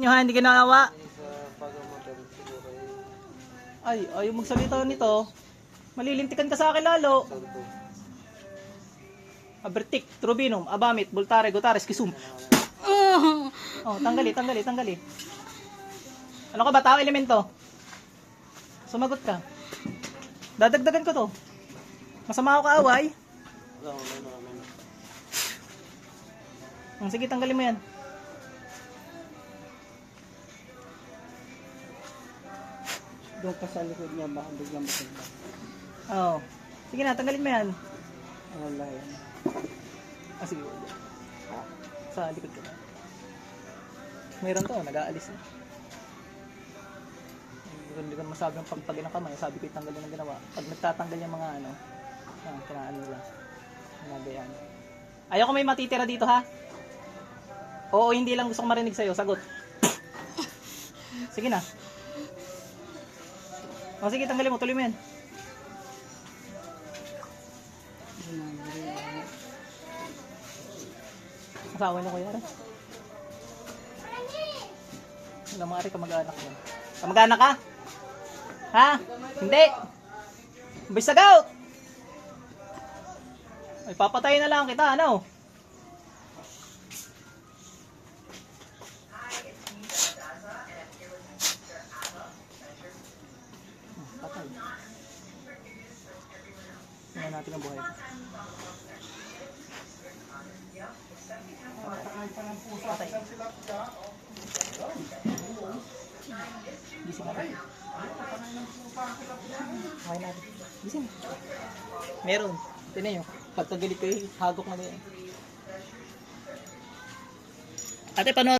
Nyo ha, hindi eh. Ay, ayaw magsalita nito. Malilintikan ka sa akin lalo. Abertik, Trubinum, Abamit, Bultare, Gutares, Kisum. Oh, tanggali, tanggali, tanggali. Ano ka ba, tao elemento? Sumagot ka. Dadagdagan ko to. Masama ako kaaway. Hmm, sige, tanggalin mo yan. Doon ka sa likod niya, baka biglang matumba. Oo. Sige na, tanggalin mo yan. Wala yan. Ah, sige. Sa likod ka. Meron to, nag-aalis na. Hindi ko- masabi ang pagpagin ng kamay. Sabi ko itanggalin ang ginawa. Pag nagtatanggal yung mga ano, ah, kinaan nila. Nagayaan. Ayoko may matitira dito ha. Oo, hindi lang gusto ko marinig sa'yo. Sagot. Sige na. O sige, tanggalin mo. Tuloy mo yan. Asawa niyo kuya? Wala mga rin kamag-anak mo. Kamag-anak ka? Ha? Hindi. Bisagaw! Ay, papatay na lang kita, ano? Tingnan natin ang buhay. Patay. Gising ka. Okay natin. Gising. Meron. Tinan nyo. Pagkagalit ko eh, hagok na ganyan. Ate, paano